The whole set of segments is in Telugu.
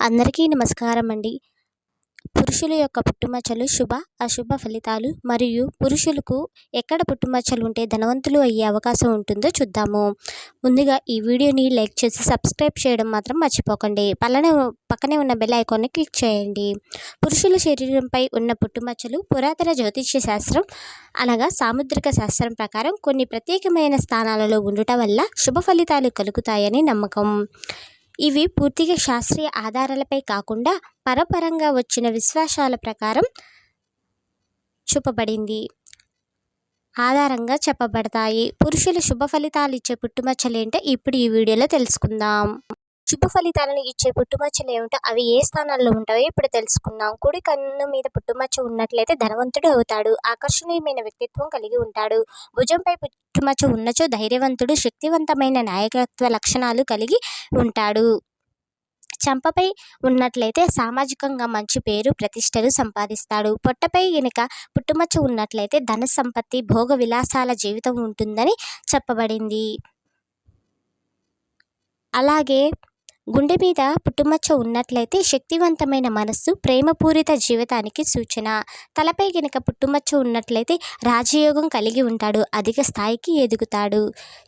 అందరికీ నమస్కారం అండి పురుషుల యొక్క పుట్టుమచ్చలు శుభ అశుభ ఫలితాలు మరియు పురుషులకు ఎక్కడ పుట్టుమచ్చలు ఉంటే ధనవంతులు అయ్యే అవకాశం ఉంటుందో చూద్దాము. ముందుగా ఈ వీడియోని లైక్ చేసి సబ్స్క్రైబ్ చేయడం మాత్రం మర్చిపోకండి. పల్లనే పక్కనే ఉన్న బెల్ ఐకాన్ని క్లిక్ చేయండి. పురుషుల శరీరంపై ఉన్న పుట్టుమచ్చలు పురాతన జ్యోతిష్య శాస్త్రం అనగా సాముద్రిక శాస్త్రం ప్రకారం కొన్ని ప్రత్యేకమైన స్థానాలలో ఉండటం వల్ల శుభ ఫలితాలు కలుగుతాయని నమ్మకం. ఇవి పూర్తిగా శాస్త్రీయ ఆధారాలపై కాకుండా పరపరంగా వచ్చిన విశ్వాసాల ప్రకారం చూపబడింది. ఆధారంగా చెప్పబడతాయి. పురుషుల శుభ ఫలితాలు ఇచ్చే పుట్టుమచ్చలేంటో ఇప్పుడు ఈ వీడియోలో తెలుసుకుందాం. శుభ ఫలితాలను ఇచ్చే పుట్టుమచ్చలు ఏమిటో అవి ఏ స్థానాల్లో ఉంటాయో ఇప్పుడు తెలుసుకుందాం. కుడి కన్ను మీద పుట్టుమచ్చ ఉన్నట్లయితే ధనవంతుడు అవుతాడు. ఆకర్షణీయమైన వ్యక్తిత్వం కలిగి ఉంటాడు. భుజంపై పుట్టుమచ్చ ఉన్నచో ధైర్యవంతుడు శక్తివంతమైన నాయకత్వ లక్షణాలు కలిగి ఉంటాడు. చంపపై ఉన్నట్లయితే సామాజికంగా మంచి పేరు ప్రతిష్టలు సంపాదిస్తాడు. పొట్టపై గనుక పుట్టుమచ్చ ఉన్నట్లయితే ధన సంపత్తి భోగ విలాసాల జీవితం ఉంటుందని చెప్పబడింది. అలాగే గుండె మీద పుట్టుమచ్చ ఉన్నట్లయితే శక్తివంతమైన మనస్సు ప్రేమపూరిత జీవితానికి సూచన. తలపై గనక పుట్టుమచ్చ ఉన్నట్లయితే రాజయోగం కలిగి ఉంటాడు అధిక స్థాయికి ఎదుగుతాడు.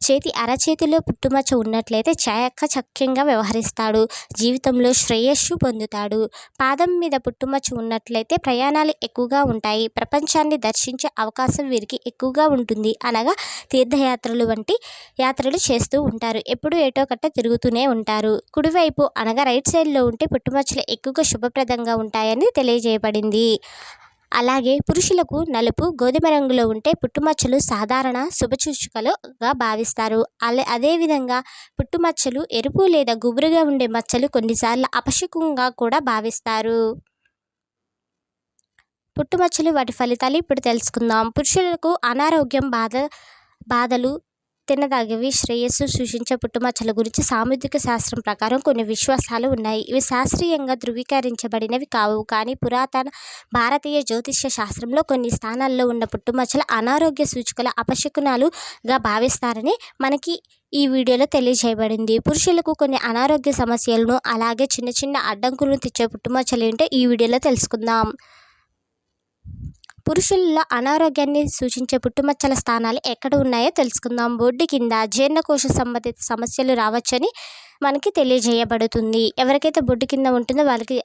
చేతి అరచేతిలో పుట్టుమచ్చ ఉన్నట్లయితే చాకచక్యంగా వ్యవహరిస్తాడు జీవితంలో శ్రేయస్సు పొందుతాడు. పాదం మీద పుట్టుమచ్చ ఉన్నట్లయితే ప్రయాణాలు ఎక్కువగా ఉంటాయి ప్రపంచాన్ని దర్శించే అవకాశం వీరికి ఎక్కువగా ఉంటుంది. అనగా తీర్థయాత్రలు వంటి యాత్రలు చేస్తూ ఉంటారు ఎప్పుడు ఏటో కట్ట తిరుగుతూనే ఉంటారు. కుడి కుడివైపు అనగా రైట్ సైడ్లో ఉంటే పుట్టుమచ్చలు ఎక్కువగా శుభప్రదంగా ఉంటాయని తెలియజేయబడింది. అలాగే పురుషులకు నలుపు గోధుమ రంగులో ఉంటే పుట్టుమచ్చలు సాధారణ శుభసూచికలుగా భావిస్తారు. అలా అదేవిధంగా పుట్టుమచ్చలు ఎరుపు లేదా గుబురుగా ఉండే మచ్చలు కొన్నిసార్లు అపశకంగా కూడా భావిస్తారు. పుట్టుమచ్చలు వాటి ఫలితాలు ఇప్పుడు తెలుసుకుందాం. పురుషులకు అనారోగ్యం బాధ బాధలు తినదగవి శ్రేయస్సు సూచించే పుట్టుమచ్చల గురించి సాముద్రిక శాస్త్రం ప్రకారం కొన్ని విశ్వాసాలు ఉన్నాయి. ఇవి శాస్త్రీయంగా ధృవీకరించబడినవి కావు. కానీ పురాతన భారతీయ జ్యోతిష్య శాస్త్రంలో కొన్ని స్థానాల్లో ఉన్న పుట్టుమచ్చల అనారోగ్య సూచికల అపశకునాలుగా భావిస్తారని మనకి ఈ వీడియోలో తెలియజేయబడింది. పురుషులకు కొన్ని అనారోగ్య సమస్యలను అలాగే చిన్న చిన్న అడ్డంకులను తెచ్చే పుట్టుమచ్చలు ఏంటో ఈ వీడియోలో తెలుసుకుందాం. పురుషుల్లో అనారోగ్యాన్ని సూచించే పుట్టుమచ్చల స్థానాలు ఎక్కడ ఉన్నాయో తెలుసుకుందాం. బొడ్డు కింద జీర్ణకోశ సంబంధిత సమస్యలు రావచ్చని మనకి తెలియజేయబడుతుంది. ఎవరికైతే బొడ్డు కింద ఉంటుందో వాళ్ళకి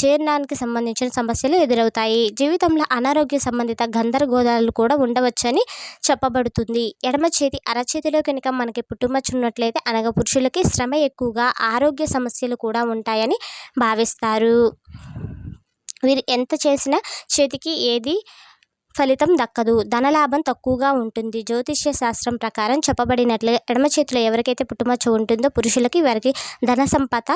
జీర్ణానికి సంబంధించిన సమస్యలు ఎదురవుతాయి. జీవితంలో అనారోగ్య సంబంధిత గందరగోళాలు కూడా ఉండవచ్చని చెప్పబడుతుంది. ఎడమ చేతి అరచేతిలో కనుక మనకి పుట్టుమచ్చ ఉన్నట్లయితే అనగా పురుషులకి శ్రమ ఎక్కువగా ఆరోగ్య సమస్యలు కూడా ఉంటాయని భావిస్తారు. వీరు ఎంత చేసినా చేతికి ఏది ఫలితం దక్కదు. ధనలాభం తక్కువగా ఉంటుంది. జ్యోతిష్య శాస్త్రం ప్రకారం చెప్పబడినట్లు ఎడమ చేతిలో ఎవరికైతే పుట్టుమచ్చ ఉంటుందో పురుషులకి వారికి ధన సంపద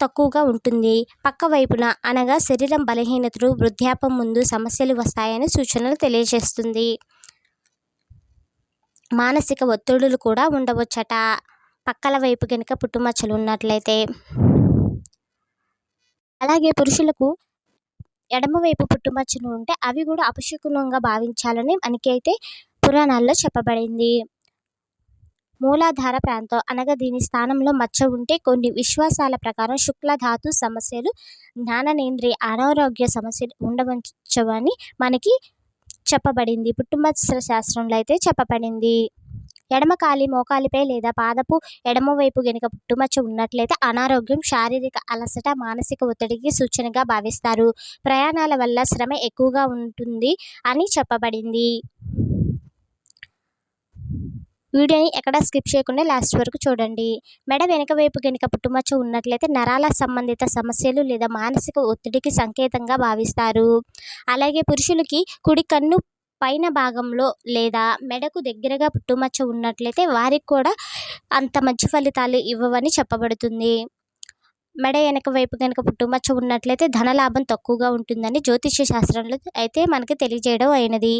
తక్కువగా ఉంటుంది. పక్క వైపున అనగా శరీరం బలహీనతలు వృద్ధాపం ముందు సమస్యలు వస్తాయని సూచనలు తెలియజేస్తుంది. మానసిక ఒత్తిడులు కూడా ఉండవచ్చట. పక్కల వైపు కనుక పుట్టుమచ్చలు ఉన్నట్లయితే. అలాగే పురుషులకు ఎడమవైపు పుట్టుమచ్చలు ఉంటే అవి కూడా అపశకునంగా భావించాలని మనకైతే పురాణాల్లో చెప్పబడింది. మూలాధార ప్రాంతం అనగా దీని స్థానంలో మచ్చ ఉంటే కొన్ని విశ్వాసాల ప్రకారం శుక్లధాతు సమస్యలు జ్ఞాననేంద్రియ అనారోగ్య సమస్యలు ఉండవచ్చవని మనకి చెప్పబడింది. పుట్టుమత్స్య శాస్త్రంలో అయితే చెప్పబడింది. ఎడమ కాలి మోకాలిపై లేదా పాదపు ఎడమవైపు గనుక పుట్టుమచ్చ ఉన్నట్లయితే అనారోగ్యం శారీరక అలసట మానసిక ఒత్తిడికి సూచనగా భావిస్తారు. ప్రయాణాల వల్ల శ్రమ ఎక్కువగా ఉంటుంది అని చెప్పబడింది. వీడియోని ఎక్కడ స్కిప్ చేయకుండా లాస్ట్ వరకు చూడండి. మెడ వెనుక వైపు గనుక పుట్టుమచ్చ ఉన్నట్లయితే నరాల సంబంధిత సమస్యలు లేదా మానసిక ఒత్తిడికి సంకేతంగా భావిస్తారు. అలాగే పురుషులకి కుడి కన్ను పైన భాగంలో లేదా మెడకు దగ్గరగా పుట్టుమచ్చ ఉన్నట్లయితే వారికి కూడా అంత మంచి ఫలితాలు ఇవ్వవని చెప్పబడుతుంది. మెడ వెనక వైపు కనుక పుట్టుమచ్చ ఉన్నట్లయితే ధనలాభం తక్కువగా ఉంటుందని జ్యోతిష్య శాస్త్రంలో అయితే మనకి తెలియజేయడం అయినది.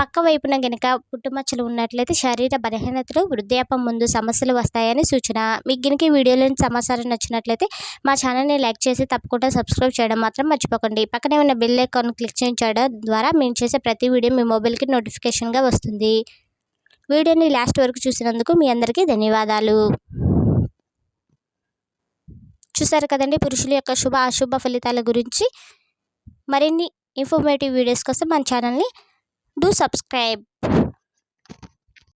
పక్క వైపున కనుక పుట్టుమచ్చలు ఉన్నట్లయితే శరీర బలహీనతలు వృద్ధాపం ముందు సమస్యలు వస్తాయని సూచన. మీకు కనుక వీడియోలోని సమాచారం నచ్చినట్లయితే మా ఛానల్ని లైక్ చేసి తప్పకుండా సబ్స్క్రైబ్ చేయడం మాత్రం మర్చిపోకండి. పక్కనే ఉన్న బెల్ ఐకాన్ క్లిక్ చేయడం ద్వారా మేము చేసే ప్రతి వీడియో మీ మొబైల్కి నోటిఫికేషన్గా వస్తుంది. వీడియోని లాస్ట్ వరకు చూసినందుకు మీ అందరికీ ధన్యవాదాలు. చూసారు కదండి? పురుషుల యొక్క శుభ అశుభ ఫలితాల గురించి. మరిన్ని ఇన్ఫర్మేటివ్ వీడియోస్ కోసం మన ఛానల్ని డూ సబ్స్క్రైబ్